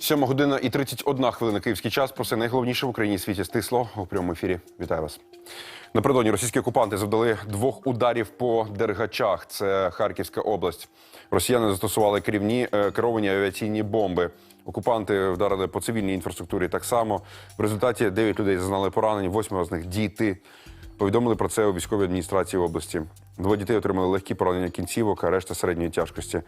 Сьома година і 31 хвилина київський час. Про все найголовніше в Україні світі стисло у прямому ефірі. Вітаю вас. Напередодні російські окупанти завдали двох ударів по Дергачах. Це Харківська область. Росіяни застосували керівні е, керовані авіаційні бомби. Окупанти вдарили по цивільній інфраструктурі так само. В результаті 9 людей зазнали поранень, восьмеро з них діти. Повідомили про це у військовій адміністрації області. Двоє дітей отримали легкі поранення кінцівок, а решта середньої тяжкості.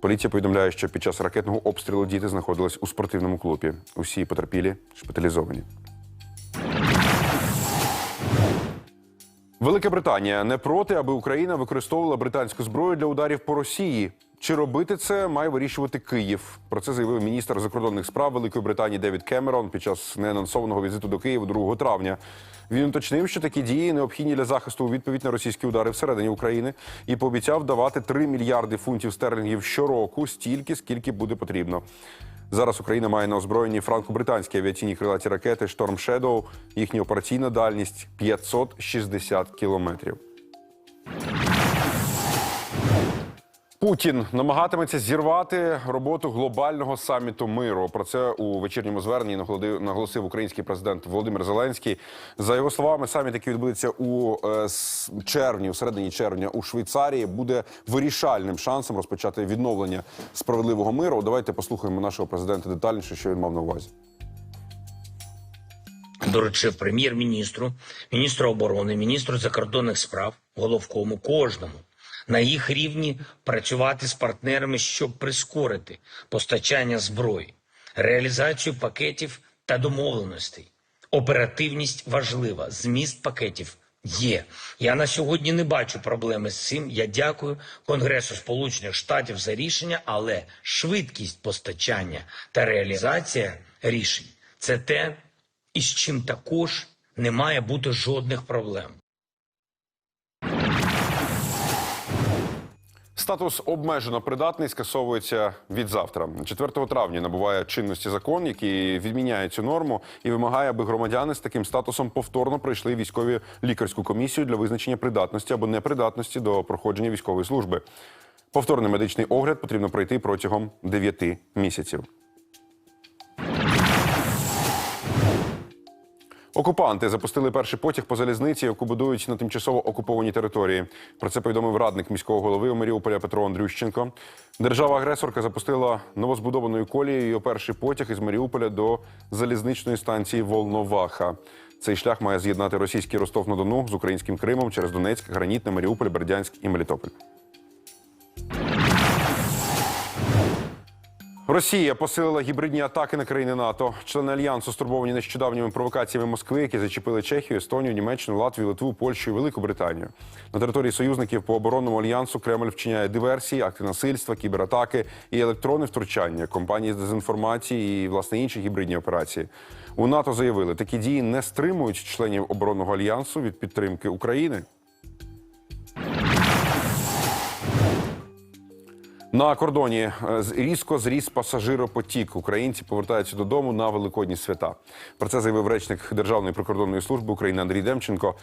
Поліція повідомляє, що під час ракетного обстрілу діти знаходились у спортивному клубі. Усі потерпілі шпиталізовані. Велика Британія не проти, аби Україна використовувала британську зброю для ударів по Росії. Чи робити це має вирішувати Київ? Про це заявив міністр закордонних справ Великої Британії Девід Кемерон під час неанонсованого візиту до Києва 2 травня. Він уточнив, що такі дії необхідні для захисту у відповідь на російські удари всередині України і пообіцяв давати 3 мільярди фунтів стерлінгів щороку, стільки скільки буде потрібно. Зараз Україна має на озброєнні франко-британські авіаційні крилаті ракети Storm Shadow. Їхня операційна дальність 560 кілометрів. Путін намагатиметься зірвати роботу глобального саміту миру. Про це у вечірньому зверненні наголосив український президент Володимир Зеленський. За його словами, саміт, який відбудеться у е, червні, у середині червня у Швейцарії, буде вирішальним шансом розпочати відновлення справедливого миру. Давайте послухаємо нашого президента детальніше, що він мав на увазі. доручив прем'єр-міністру, міністру оборони, міністру закордонних справ, головкому кожному на їх рівні працювати з партнерами, щоб прискорити постачання зброї, реалізацію пакетів та домовленостей. Оперативність важлива, зміст пакетів є. Я на сьогодні не бачу проблеми з цим. Я дякую Конгресу Сполучених Штатів за рішення, але швидкість постачання та реалізація рішень це те, і з чим також не має бути жодних проблем. Статус обмежено придатний скасовується від завтра. 4 травня набуває чинності закон, який відміняє цю норму і вимагає, аби громадяни з таким статусом повторно пройшли військові лікарську комісію для визначення придатності або непридатності до проходження військової служби. Повторний медичний огляд потрібно пройти протягом 9 місяців. Окупанти запустили перший потяг по залізниці, яку будують на тимчасово окупованій території. Про це повідомив радник міського голови Маріуполя Петро Андрющенко. Держава-агресорка запустила новозбудованою колією перший потяг із Маріуполя до залізничної станції Волноваха. Цей шлях має з'єднати російський Ростов-на-Дону з українським Кримом через Донецьк, Гранітне, Маріуполь, Бердянськ і Мелітополь. Росія посилила гібридні атаки на країни НАТО. Члени альянсу стурбовані нещодавніми провокаціями Москви, які зачепили Чехію, Естонію, Німеччину, Латвію, Литву, Польщу і Велику Британію. На території союзників по оборонному альянсу Кремль вчиняє диверсії, акти насильства, кібератаки і електронне втручання, компанії з дезінформації і власне інші гібридні операції. У НАТО заявили, такі дії не стримують членів оборонного альянсу від підтримки України. На кордоні е, різко зріс пасажиропотік. Українці повертаються додому на великодні свята. Про це заявив речник Державної прикордонної служби України Андрій Демченко.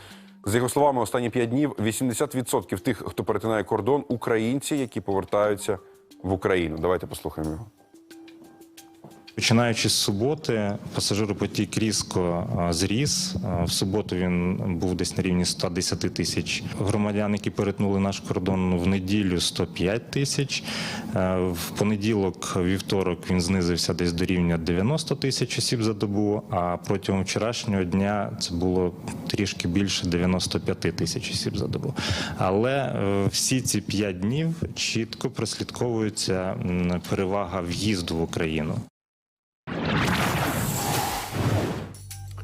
З його словами, останні п'ять днів 80% тих, хто перетинає кордон, українці, які повертаються в Україну. Давайте послухаємо його. Починаючи з суботи, пасажиропотік різко зріс. В суботу він був десь на рівні 110 тисяч громадян, які перетнули наш кордон в неділю 105 тисяч. В понеділок, вівторок він знизився десь до рівня 90 тисяч осіб за добу. А протягом вчорашнього дня це було трішки більше 95 тисяч осіб за добу. Але е, всі ці п'ять днів чітко прослідковується перевага в'їзду в Україну.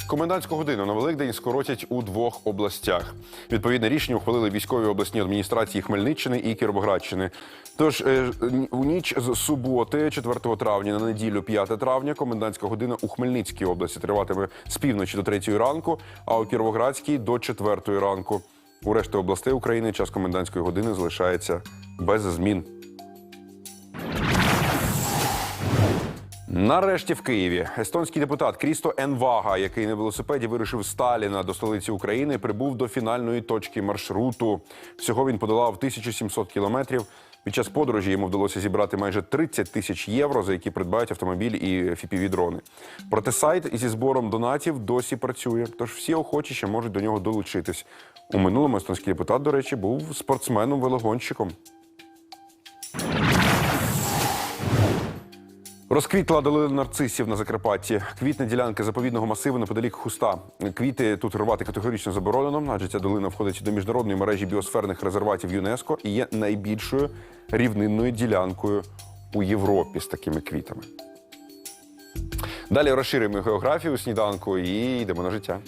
Комендантську годину на Великдень скоротять у двох областях. Відповідне рішення ухвалили військові обласні адміністрації Хмельниччини і Кіровоградщини. Тож е, у ніч з суботи, 4 травня, на неділю, 5 травня, комендантська година у Хмельницькій області триватиме з півночі до 3 ранку, а у Кіровоградській до 4 ранку. У решті областей України час комендантської години залишається без змін. Нарешті в Києві естонський депутат Крісто Енвага, який на велосипеді вирушив Сталіна до столиці України, прибув до фінальної точки маршруту. Всього він подолав 1700 кілометрів. Під час подорожі йому вдалося зібрати майже 30 тисяч євро, за які придбають автомобіль і фіпіві-дрони. Проте сайт зі збором донатів досі працює, тож всі охочі ще можуть до нього долучитись. У минулому естонський депутат, до речі, був спортсменом-велогонщиком. Розквітла долина нарцисів на Закарпатті. Квітне ділянки заповідного масиву неподалік хуста. Квіти тут рвати категорично заборонено, адже ця долина входить до міжнародної мережі біосферних резерватів ЮНЕСКО і є найбільшою рівнинною ділянкою у Європі з такими квітами. Далі розширюємо географію сніданку і йдемо на життя.